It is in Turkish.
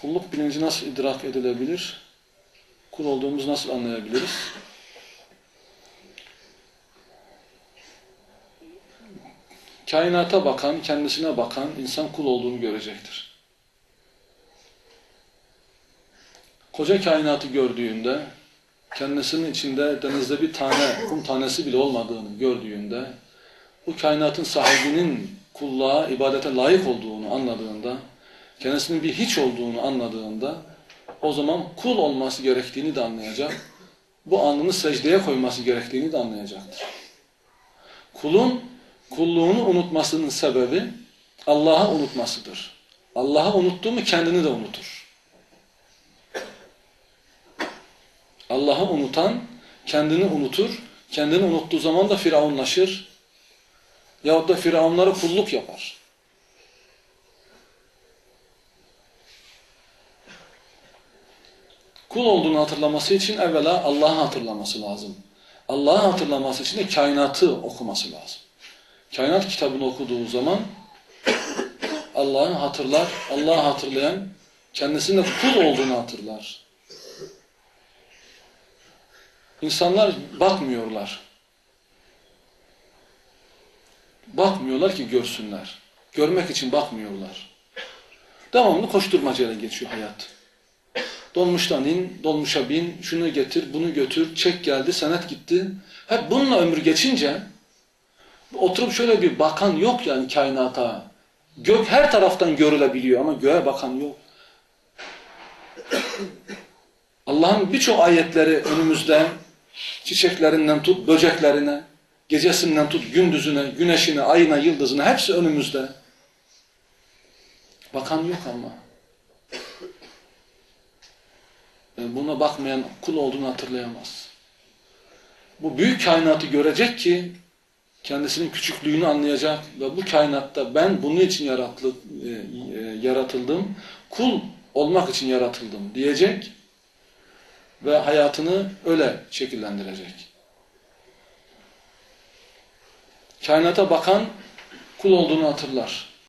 Kulluk bilinci nasıl idrak edilebilir? Kul olduğumuzu nasıl anlayabiliriz? Kainata bakan, kendisine bakan insan kul olduğunu görecektir. Koca kainatı gördüğünde, kendisinin içinde denizde bir tane, kum tanesi bile olmadığını gördüğünde, bu kainatın sahibinin kulluğa, ibadete layık olduğunu anladığında, kendisinin bir hiç olduğunu anladığında, o zaman kul olması gerektiğini de anlayacak, bu alnını secdeye koyması gerektiğini de anlayacaktır. Kulun kulluğunu unutmasının sebebi Allah'ı unutmasıdır. Allah'ı unuttu mu kendini de unutur. Allah'ı unutan kendini unutur. Kendini unuttuğu zaman da firavunlaşır. Yahut da firavunlara kulluk yapar. Kul olduğunu hatırlaması için evvela Allah'ı hatırlaması lazım. Allah'ı hatırlaması için de kainatı okuması lazım. Kainat kitabını okuduğu zaman Allah'ı hatırlar, Allah'ı hatırlayan kendisinde kul olduğunu hatırlar. İnsanlar bakmıyorlar. Bakmıyorlar ki görsünler. Görmek için bakmıyorlar. Devamlı koşturmacayla geçiyor hayat. Dolmuştan in, dolmuşa bin, şunu getir, bunu götür, çek geldi, senet gitti. Hep bununla ömür geçince oturup şöyle bir bakan yok yani kainata. Gök her taraftan görülebiliyor ama göğe bakan yok. Allah'ın birçok ayetleri önümüzde çiçeklerinden tut böceklerine, gecesinden tut gündüzüne, güneşine, ayına, yıldızına hepsi önümüzde. Bakan yok ama. Buna bakmayan kul olduğunu hatırlayamaz. Bu büyük kainatı görecek ki kendisinin küçüklüğünü anlayacak ve bu kainatta ben bunun için yaratıldım, yaratıldım, kul olmak için yaratıldım diyecek ve hayatını öyle şekillendirecek. Kainata bakan kul olduğunu hatırlar.